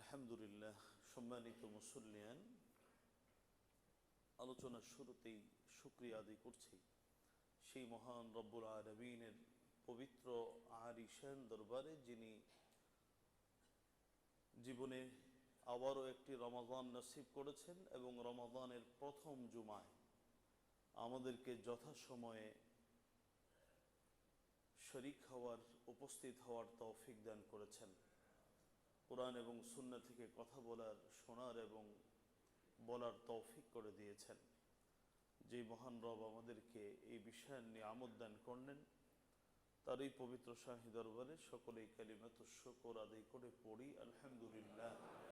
আলহামদুলিল্লাহ, সম্মানিত মুসল্লিয়ান আলোচনার শুরুতেই আদায় করছি। সেই মহান রব্বুল আরবিনের পবিত্র দরবারে, যিনি জীবনে আবারও একটি রমাদান নসিব করেছেন এবং রমাদানের প্রথম জুমায় আমাদেরকে যথাসময়ে শরিক হওয়ার, উপস্থিত হওয়ার তৌফিক দান করেছেন। কোরআন এবং সুন্না থেকে কথা বলার, শোনার এবং বলার তৌফিক করে দিয়েছেন। যে মহান রব আমাদেরকে এই বিষয় নিয়ে আমোদ দান করলেন তার এই পবিত্র শাহী দরবারে সকলেই কালিমাত শকর আদায় করে পড়ি। আলহামদুলিল্লাহ।